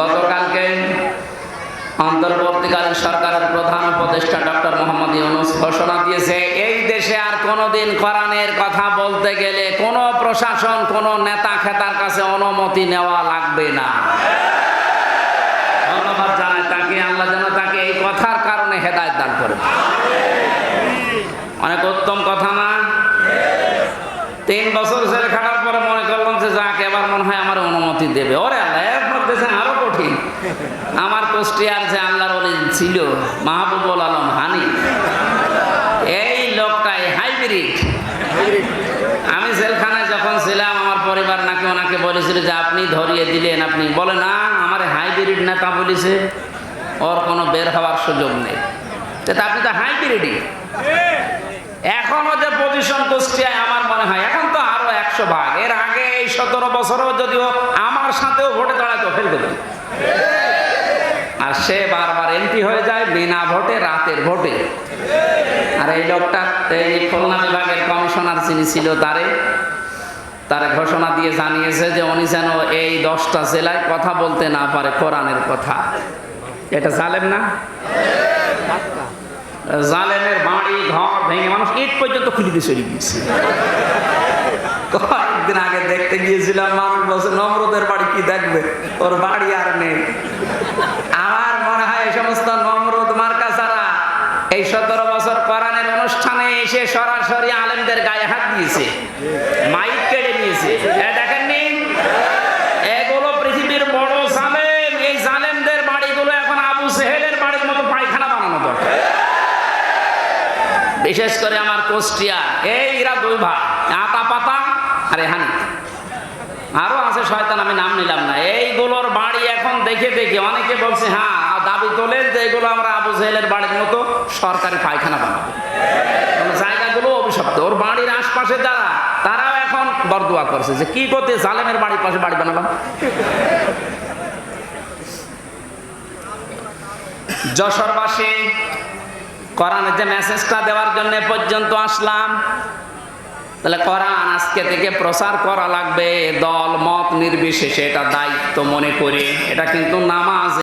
গতকালকে অন্তর্বর্তীকালীন সরকারের প্রধান উপদেষ্টা ডক্টর মোহাম্মদ ইউনুস ঘোষণা দিয়েছে, এই দেশে আর কোনোদিন কোরআনের কথা বলতে গেলে কোনো প্রশাসন, কোনো নেতা খেতার কাছে অনুমতি নেওয়া লাগবে না। ধন্যবাদ জানাই, তাকে আল্লাহ যেন তাকে এই কথার কারণে হেদায়ত দান করে অনেক উত্তম কথা না? তিন বছর জেল খাটার পরে মনে করলাম যে যাক, এবার মনে হয় আমার অনুমতি দেবে। ওরে আল্লাহ এরপর দেশে আরও কঠিন। আমার কুষ্টিয়ার যে আল্লাহর ওলি ছিল, মাহবুবুল আলম হানি। এই লোকটাই হাইব্রিড। আমি জেলখানায় যখন ছিলাম, আমার পরিবার নাকি ওনাকে বলেছিল যে, আপনি ধরিয়ে দিলেন, আপনি বলে, না, আমার হাইব্রিড নেতা বলেছে, ওর কোনো বের হওয়ার সুযোগ নেই। আপনি তো হাইব্রিডই এখনও যে পজিশন কুষ্টিয়ায় আমার মনে হয় এখন তো আরও একশো ভাগ এর আগে এই সতেরো বছরও যদিও আমার সাথেও ভোটে দাঁড়াতো ফেল দেবে আর সে বারবার এমপি হয়ে যায় বিনা ভোটে, রাতের ভোটে। আর এই লোকটা, এই খুলনা বিভাগের কমিশনার যিনি ছিল তারে, তারা ঘোষণা দিয়ে জানিয়েছে যে উনি যেন এই দশটা জেলায় কথা বলতে না পারে, কোরআনের কথা। এটা জালেম না? জালেমের বাড়ি, ঘর ভেঙে মানুষ ইট পর্যন্ত খুলে দিয়ে চলে গিয়েছে। কয়েকদিন আগে দেখতে গিয়েছিলাম, মানুষ বলছে, নম্রদের বাড়ি কি দেখবে? ওর বাড়ি আর নেই। আমার মনে হয় এই সমস্ত নম্রদ মার্কা ছাড়া এই সতেরো বছর কোরআনের অনুষ্ঠানে এসে সরাসরি আলেমদের গায়ে হাত দিয়েছে, মাইক কেড়ে নিয়েছে। বিশেষ করে আমার কোষ্টিয়া, এই এরা দুই ভাই আতা পাতা আর এহানি আরও আছে শয়তান, আমি নাম নিলাম না। এইগুলোর বাড়ি এখন দেখে দেখে অনেকে বলছে হ্যাঁ দাবি তোলেন যে এগুলো আমরা আবু জেহেলের বাড়ির মতো সরকারি পায়খানা বানাবো। জায়গাগুলো অভিশপ্ত। ওর বাড়ির আশপাশে যারা, তারাও এখন বরদোয়া করছে যে, কি করতে জালেমের বাড়ির পাশে বাড়ি বানালাম? যশোরবাসী কোরআনের যে মেসেজটা দেওয়ার জন্য পর্যন্ত আসলাম। তাহলে কোরআন আজকে থেকে প্রচার করা লাগবে, দল, মত নির্বিশেষে এটা দায়িত্ব মনে করে। এটা কিন্তু নামাজ।